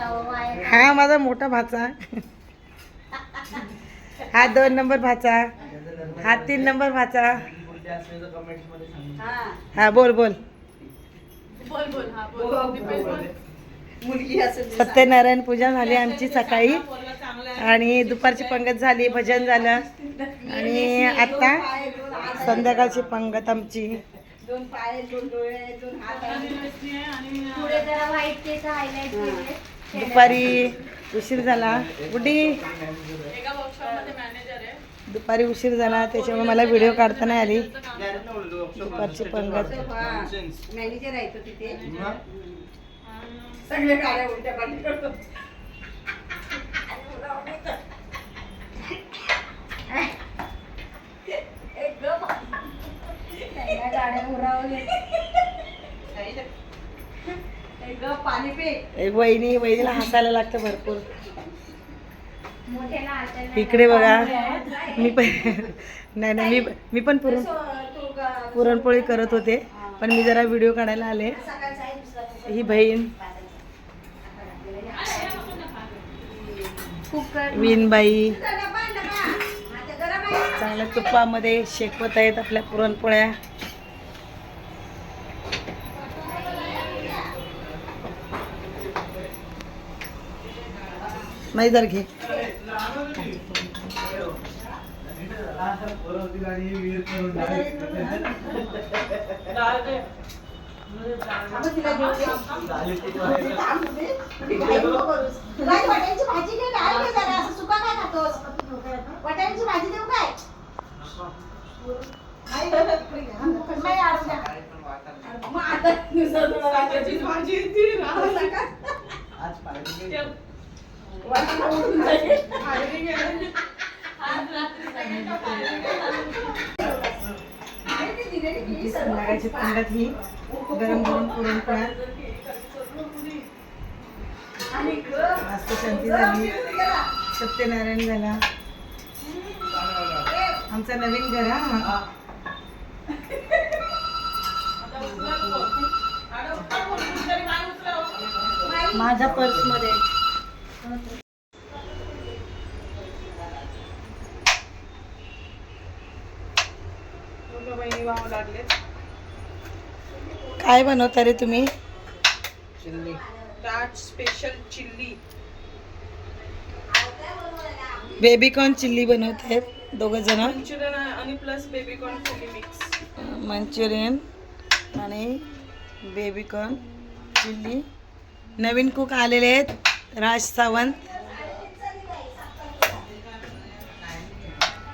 हा माझा मोठा भाचा. हा दोन नंबर भाचा. हा तीन नंबर भाचा. हा. बोल बोल. सत्यनारायण पूजा झाली आमची सकाळी. आणि दुपारची पंगत झाली भजन झालं. आणि आता संध्याकाळची पंगत आमची. दोन पाय दोन डोळे दोन हात दुपारी उशीर झाला. गुड्डी दुपारी उशीर झाला त्याच्यामुळे मला व्हिडिओ काढता नाही आली. दुपारची पंगत. मॅनेजर आहे तो तिथे. सगळे गाड्या उलट्या पाठी करतो त्या गाड्या उरावले एक ग पाणी पे. एक वहिनी वहिनीला हसायला लागतं भरपूर. इकडे बघा. मी पण नाही नाही मी मी पण पुरण पुरणपोळी करत होते. पण मी जरा व्हिडिओ काढायला आले. ही बहीण. कुकर विनबाई डबा, डबा. आता गरम आहे. चांगल्या तुपामध्ये शेकवत आहेत आपल्या पुरणपोळ्या नाही जर घे आपण तिला घेऊन ये. थांब तुम्ही. मी घाई नको करूस. तुला ही वाटाण्याची भाजी घे ना. आहे का जरा? असं सुका काय खातोस? वाटाण्याची भाजी देऊ काय नाही, नाही. मग आता भाजी येते संध्याकाळची पंगत ही गरम गरम पुरणपोळ्या आणि मस्त शांती झाली सत्यनारायण झाला आमचा नवीन घर हा माझ्या पर्समध्ये. काय बनवता रे तुम्ही? Special chilli. Baby corn chilli बनवत आहेत दोघं जण. मंचुरियन आणि plus baby corn chilli mix Manchurian आणि बेबी कॉर्न चिल्ली. नवीन कुक आलेले आहेत. राज सावंत.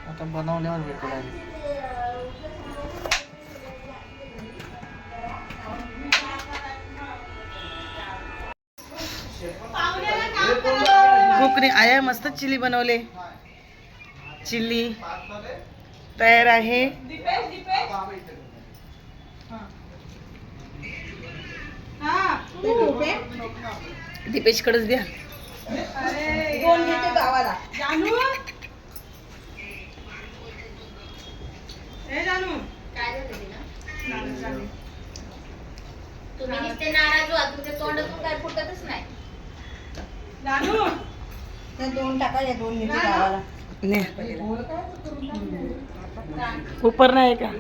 आता बनवल्यावर भेटू लागेल आया मस्त चिल्ली बनवले. चिल्ली तयार आहे. दीपेशकडेच द्या. दोन घेते गावाला. काय झालं तिला? तुम्ही नुसते नाराज व्हा तुमच्या तोंडातून काय फुटतच नाही. त्या दोन टाका या दोन घेते गावाला. ने. उपर नाही का?